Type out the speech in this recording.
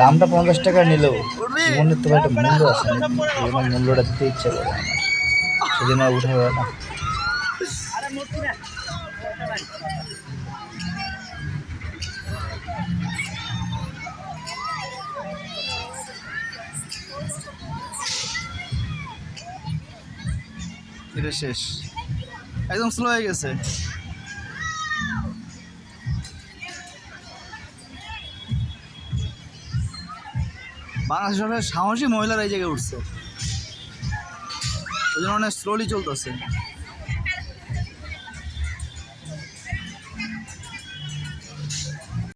দামটা পঞ্চাশ টাকা নিলেও মনের তো একটা মূল্য আছে জীবনের মূল্যটা দিতে ইচ্ছে করে সেদিন আর উঠে গেল না শেষ একদম স্লো হয়ে গেছে বাংলাদেশ সরকারের সাহসী মহিলারা এই জায়গায় উঠছে ওই জন্য অনেক স্লোলি চলতেছে